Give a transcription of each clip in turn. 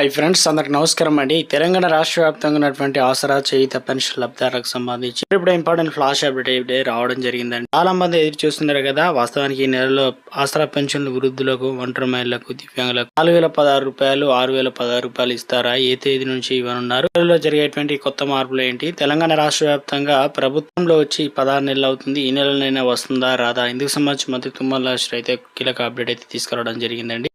Hi friends అందరికి నమస్కారం అండి. తెలంగాణ రాష్ట్ర వ్యాప్తంగా ఉన్నటువంటి ఆసరా చేయిత పెన్షన్ లబ్ధాలకు సంబంధించి ఇప్పుడు ఇంపార్టెంట్ ఫ్లాష్ అప్డేట్ అయితే రావడం జరిగిందండి. చాలా మంది ఎదురు చూస్తున్నారు కదా వాస్తవానికి ఈ నెలలో ఆసరా పెన్షన్లు వృద్ధులకు ఒంటరి మహిళలకు దివ్యాంగులకు నాలుగు వేల పదహారు రూపాయలు ఆరు వేల పదహారు రూపాయలు ఇస్తారా ఏ తేదీ నుంచి ఇవ్వనున్నారు నెలలో జరిగేటువంటి కొత్త మార్పులు ఏంటి తెలంగాణ రాష్ట్ర వ్యాప్తంగా ప్రభుత్వంలో వచ్చి పదహారు నెలలు అవుతుంది ఈ నెలలోనైనా వస్తుందా రాదా ఇందుకు సంబంధించి మంత్రి తుమ్మల రాష్ట్ర అయితే కీలక అప్డేట్ అయితే తీసుకురావడం జరిగిందండి.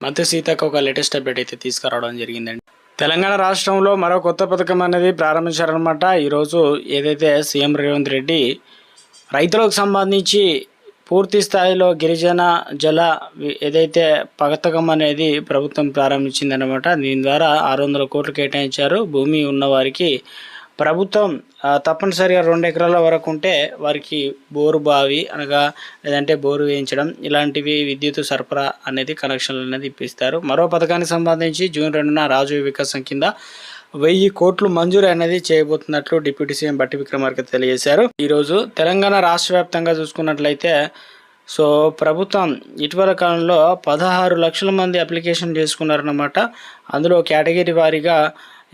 మంత్రి సీతకు ఒక లేటెస్ట్ అప్డేట్ అయితే తీసుకురావడం జరిగిందండి. తెలంగాణ రాష్ట్రంలో మరో కొత్త పథకం అనేది ప్రారంభించారనమాట ఈరోజు ఏదైతే సీఎం రేవంత్ రెడ్డి రైతులకు సంబంధించి పూర్తి స్థాయిలో గిరిజన జల ఏదైతే పథకం అనేది ప్రభుత్వం ప్రారంభించిందనమాట దీని ద్వారా ఆరు వందల కోట్లు కేటాయించారు. భూమి ఉన్నవారికి ప్రభుత్వం తప్పనిసరిగా రెండు ఎకరాల వరకు ఉంటే వారికి బోరు బావి అనగా లేదంటే బోరు వేయించడం ఇలాంటివి విద్యుత్ సరఫరా అనేది కనెక్షన్లు అనేది ఇప్పిస్తారు. మరో పథకానికి సంబంధించి జూన్ రెండున రాజు వికాసం కింద వెయ్యి కోట్లు మంజూరు అనేది చేయబోతున్నట్లు డిప్యూటీ సీఎం బట్టి విక్రమార్క తెలియజేశారు. ఈరోజు తెలంగాణ రాష్ట్ర వ్యాప్తంగా చూసుకున్నట్లయితే సో ప్రభుత్వం ఇటీవల కాలంలో పదహారు లక్షల మంది అప్లికేషన్ చేసుకున్నారన్నమాట. అందులో కేటగిరీ వారీగా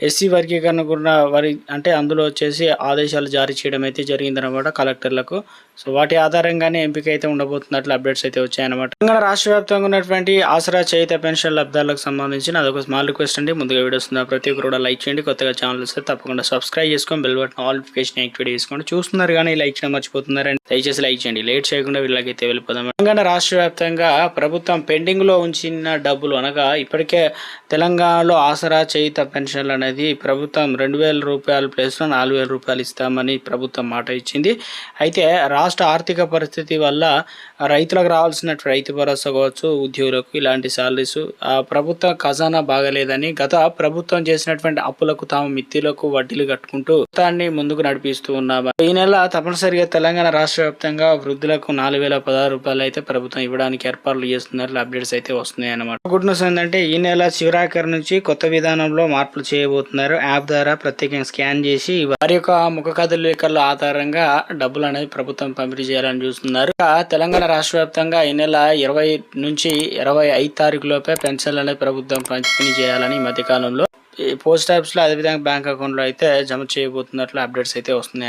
ఎస్సీ వర్గీకరణ కూడా వారి అంటే అందులో వచ్చేసి ఆదేశాలు జారీ చేయడం అయితే జరిగిందనమాట కలెక్టర్లకు. సో వాటి ఆధారంగానే ఎంపిక అయితే ఉండబోతున్నట్లు అప్డేట్స్ అయితే వచ్చాయన్నమాట. తెలంగాణ రాష్ట్ర వ్యాప్తంగా ఉన్నటువంటి ఆసరా చేయిత పెన్షన్ లబ్ధాలకు సంబంధించి అదొక స్మాల్ రిక్వెస్ట్ అండి. ముందుగా వీడియోస్ ఉన్న ప్రతి ఒక్కరు కూడా లైక్ చేయండి. కొత్తగా ఛానల్ వస్తే తప్పకుండా సబ్స్క్రైబ్ చేసుకొని bell button all notification activate చేసుకోండి. చూస్తున్నారు కానీ లైక్ చేయడం మర్చిపోతున్నారండి. దయచేసి లైక్ చేయండి. లేట్ చేయకుండా వీళ్ళకైతే వెళ్ళిపోదాం. తెలంగాణ రాష్ట్ర వ్యాప్తంగా ప్రభుత్వం పెండింగ్లో ఉంచిన డబ్బులు అనగా ఇప్పటికే తెలంగాణలో ఆసరా చేయిత పెన్షన్లు అనేది ప్రభుత్వం రెండు వేల రూపాయల ప్లేస్లో నాలుగు వేల రూపాయలు ఇస్తామని ప్రభుత్వం మాట ఇచ్చింది. అయితే రాష్ట్ర ఆర్థిక పరిస్థితి వల్ల రైతులకు రావాల్సిన రైతు భరోసా కావచ్చు ఉద్యోగులకు ఇలాంటి సాలరీస్ ఆ ప్రభుత్వ ఖజానా బాగలేదని గత ప్రభుత్వం చేసినటువంటి అప్పులకు తాము మిత్తిలకు వడ్డీలు కట్టుకుంటూ ప్రభుత్వాన్ని ముందుకు నడిపిస్తూ ఉన్నాము ఈ నెల తప్పనిసరిగా తెలంగాణ రాష్ట్ర వ్యాప్తంగా వృద్ధులకు నాలుగు వేల పదహారు రూపాయలు అయితే ప్రభుత్వం ఇవ్వడానికి ఏర్పాట్లు చేస్తున్నట్లు అప్డేట్స్ అయితే వస్తున్నాయి అన్నమాట గుడ్ న్యూస్ ఏంటంటే ఈ నెల చివరాఖరు నుంచి కొత్త విధానంలో మార్పులు చేయ చేయబోతున్నారు యాప్ ద్వారా ప్రత్యేకంగా స్కాన్ చేసి వారి యొక్క ముఖ కదలికల ఆధారంగా డబ్బులు అనేది ప్రభుత్వం పంపిణీ చేయాలని చూస్తున్నారు. తెలంగాణ రాష్ట్ర వ్యాప్తంగా ఈ నెల ఇరవై నుంచి ఇరవై ఐదు తారీఖు లోపే పెన్షన్లు అనేది ప్రభుత్వం పంపిణీ చేయాలని ఈ మధ్య కాలంలో ఈ పోస్ట్ ఆఫీస్లో అదేవిధంగా బ్యాంక్ అకౌంట్లో అయితే జమ చేయబోతున్నట్లు అప్డేట్స్ అయితే వస్తున్నాయి